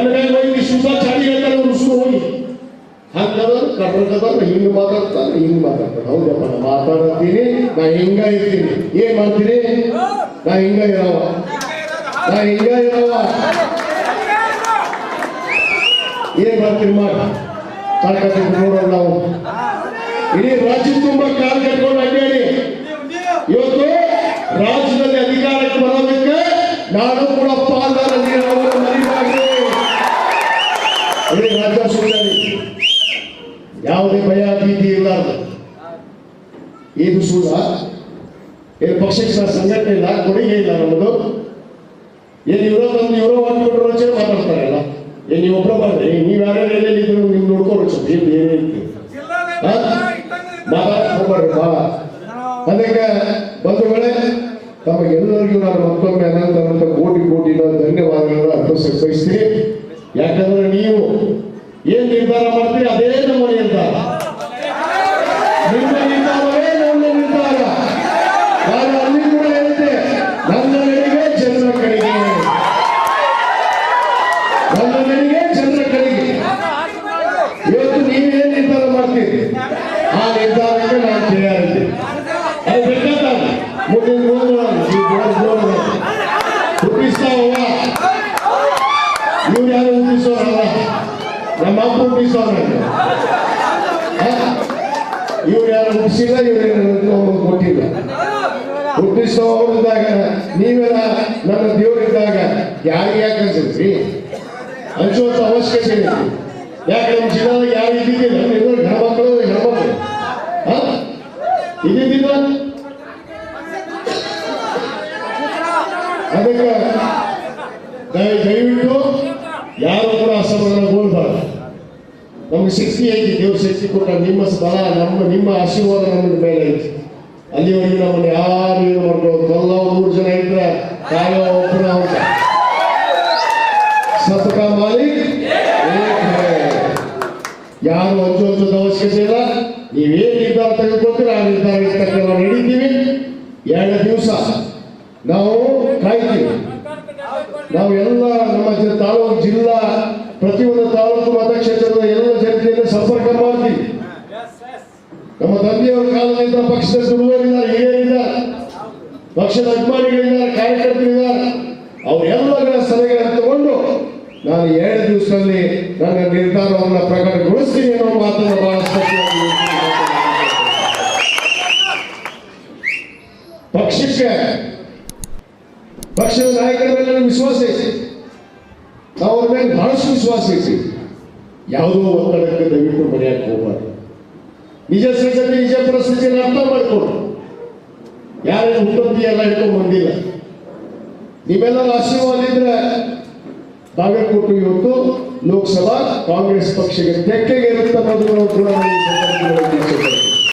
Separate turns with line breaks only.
ನನ್ನ ಮೇಲೆ ಹೋಗಿ ವಿಶ್ವಾಸ ಚಾಡಿ ಹೇಳ್ತಾರೆ ಉಸ್ರು ಹೋಗಿ. ಹಂಗದವ್ರು ಕರ್ನಾಟಕದವ್ರು ಹಿಂಗೆ ಮಾತಾಡ್ತಾರೆ ಹಿಂಗೆ ಮಾತಾಡ್ತಾರೆ ಹೌದಪ್ಪ ನಾ ಮಾತಾಡ್ತೀನಿ, ನಾ ಹಿಂಗ ಇರ್ತೀನಿ. ಏನ್ ಮಾಡ್ತೀನಿ? ನಾ ಹಿಂಗ ಇರವ ನಾ ಹಿಂಗ ಇರವ ಏನ್ ಮಾಡ್ತೀನಿ ಮಾಡಿ ಕಳ್ಕತ್ತಿ ನೋಡೋಣ ನಾವು. ಇಡೀ ರಾಜ್ಯ ತುಂಬ ಕಾಲ್ ಕಟ್ಕೊಂಡು ಅಡ್ಡಾಡಿ ಇವತ್ತು ರಾಜ್ಯದಲ್ಲಿ ಅಧಿಕಾರಕ್ಕೆ ಬರೋದಕ್ಕೆ ನಾನು ಕೂಡ ಇಡೀ ರಾಜ್ಯ ಸುಮ್ಮನೆ ಯಾವುದೇ ಭಯ, ಭೀತಿ ಇರಲಾರ್ದು. ಇದು ಸೂರ ಏನು ಪಕ್ಷಕ್ಕೆ ಸಂಘಟನೆ ಇಲ್ಲ, ಕೊಡುಗೆ ಇಲ್ಲ ನಮ್ಮದು ಏನು ಇವರೋ ಬಂದು ಇವರೋ ಹಾಕಿಬಿಟ್ರು ರುಚಿ ಮಾತಾಡ್ತಾರಲ್ಲ ಏನು ನೀವು ಒಬ್ಬರು ನೀವು ಯಾರ್ಯಾರು ಎಲ್ಲೆಲ್ಲಿ ಇದ್ರು ನೀವು ನೋಡ್ಕೊಂಡು ಸ್ವಲ್ಪ ಏನು ಏನೇನು ಮಾತಾಡಕ್ ಹೋಗ್ಬಾರ್ದು, ಬಾ. ಅದಕ್ಕೆ ಬಂಧುಗಳೇ ತಮಗೆಲ್ಲರಿಗೂ ನಾನು ಮತ್ತೊಮ್ಮೆ ಅನಂತ ಅನಂತ ಕೋಟಿ ಕೋಟಿ ಧನ್ಯವಾದಗಳನ್ನು ಅರ್ಪಿಸಕ್ಕೆ ಬಯಸ್ತೀನಿ ಯಾಕಂದ್ರೆ ನೀವು ಏನ್ ನಿರ್ಧಾರ ಮಾಡ್ತೀರಿ ಅದೇ ನಮ್ಮ ನಿರ್ಧಾರ ನಿಮ್ಮ ನಿರ್ಧಾರವೇ ನನ್ನ ನಿರ್ಧಾರ ನಾನು ಅಲ್ಲಿ ಕೂಡ ಹೇಳಿದ್ದೆ ನನ್ನ ನಡೆಗೆ ಜನರ ಕಡೆಗೆ ನನ್ನ ನಡೆಗೆ ಜನರ ಕಡೆಗೆ ಇವತ್ತು ನೀವೇನ್ ನಿರ್ಧಾರ ಮಾಡ್ತೀರಿ ಆ ನಿರ್ಧಾರಕ್ಕೆ ನಾನು ತಯಾರಿದ್ದೆ ಅದು ಬೇಕಾದ ಮುಂದಿನ ನೋಡೋಣ ನೋಡೋಣ ಯಾರು ಹುಟ್ಟಿಸೋರಲ್ಲ ನಮ್ಮ ಅಪ್ಪ ಹುಟ್ಟಿಸೋರ ಇವ್ರು ಯಾರು ಹುಟ್ಟಿಸಿಲ್ಲ ಇವ್ರು ಕೊಟ್ಟಿಲ್ಲ ಹುಟ್ಟಿಸೋರಿದ್ದಾಗ ನೀವೆಲ್ಲ ನನ್ನ ದೇವರಿದ್ದಾಗ ಯಾರಿಗೆ ಯಾಕೆ ಅನ್ಸಿದ್ರಿ ಹಂಚುವಂತ ಅವಶ್ಯಕತೆ ಇದೆ ಯಾಕೆ ನಮ್ಮ ಜಿಲ್ಲಾದಾಗ ಯಾರು ಇದ್ದಿದ್ದಿಲ್ಲ ನೀವು ಹೆಣ್ಮಕ್ಳು ಹೆಣ್ಮಕ್ಳು ಇದ್ದಿದ್ದಿಲ್ಲ ಅದಕ್ಕೆ ದಯ ದಯವಿಟ್ಟು ಯಾರು ಕೂಡ ಅಸಮಾಧಾನಗೊಳ್ಬಾರ್ದು ನಮ್ಗೆ ಶಕ್ತಿ ಐತಿ, ದೇವ್ರ ಶಕ್ತಿ ಕೊಟ್ಟ ನಿಮ್ಮ ಸ್ಥಳ, ನಮ್ಮ, ನಿಮ್ಮ ಆಶೀರ್ವಾದ ನಮ್ಮ ಮೇಲೆ ಐತಿ. ಅಲ್ಲಿವರೆಗೂ ನಮ್ಮನ್ನು ಯಾರು ಏನು ಮಾಡ್ಬೋದು ಮೂರು ಜನ ಇದ್ರೆ ಕಾಯೋ ಒಬ್ಬನ ಅಂಜೋದ ಅವಶ್ಯಕತೆ ಇಲ್ಲ. ನೀವೇನ್ ನಿರ್ಧಾರ ತೆಗೆದುಕೊಳ್ತೀರ ಆ ನಿರ್ಧಾರ ನಾವು ನಡೀತೀವಿ. ಎರಡು ದಿವಸ ನಾವು ಕಾಯ್ತೀವಿ. ನಾವು ಎಲ್ಲ ನಮ್ಮ ತಾಲೂಕು, ಜಿಲ್ಲಾ, ಪ್ರತಿಯೊಂದು ತಾಲೂಕು ಮತಕ್ಷೇತ್ರದ ಎಲ್ಲ ಜನತೆಯನ್ನು ಸಂಪರ್ಕ ಮಾಡ್ತೀವಿ. ನಮ್ಮ ತಂದೆಯವರ ಕಾಲದಿಂದ ಪಕ್ಷದ ಸುಳ್ಳುವರಿಂದ ಹಿರಿಯರಿದ್ದಾರೆ ಪಕ್ಷದ ಅಭಿಮಾನಿಗಳಿದ್ದಾರೆ ಕಾರ್ಯಕರ್ತರಿದ್ದಾರೆ ಅವರೆಲ್ಲರ ಸಲಹೆಗಳನ್ನು ತಗೊಂಡು ನಾನು ಎರಡು ದಿವಸದಲ್ಲಿ ನನ್ನ ನಿರ್ಧಾರವನ್ನು ಪ್ರಕಟಗೊಳಿಸ್ತೀನಿ ಅನ್ನೋ ಮಾತನ್ನು ಬಹಳ ಪಕ್ಷಕ್ಕೆ, ಪಕ್ಷದ ನಾಯಕರ ಮೇಲೆ ನನಗೆ ವಿಶ್ವಾಸ ಐತಿ ನಾವು ಅವ್ರ ಮೇಲೆ ಬಹಳಷ್ಟು ವಿಶ್ವಾಸ ಐತಿ ಯಾವುದೋ ಒತ್ತಡಕ್ಕೆ ದಯವಿಟ್ಟು ಮರೆಯಕ್ಕೆ ಹೋಗಬಾರ್ದು. ನಿಜ ಸ್ಥಿತಿ ನಿಜ ಪರಿಸ್ಥಿತಿಯನ್ನು ಅರ್ಥ ಮಾಡಿಕೊಂಡು. ಯಾರೇ ಹುಟ್ಟಂತಿ ಎಲ್ಲ ಇಟ್ಕೊಂಡು ಬಂದಿಲ್ಲ. ನೀವೆಲ್ಲರೂ ಆಶೀರ್ವಾದ ಇದ್ರೆ ಕೊಟ್ಟು ಇವತ್ತು ಲೋಕಸಭಾ ಕಾಂಗ್ರೆಸ್ ಪಕ್ಷಕ್ಕೆ ತೆಕ್ಕೆಗೆ ಇರುತ್ತೆ ಅನ್ನೋದು ನಾವು ಕೂಡ ಈ ಸಂದರ್ಭದಲ್ಲಿ.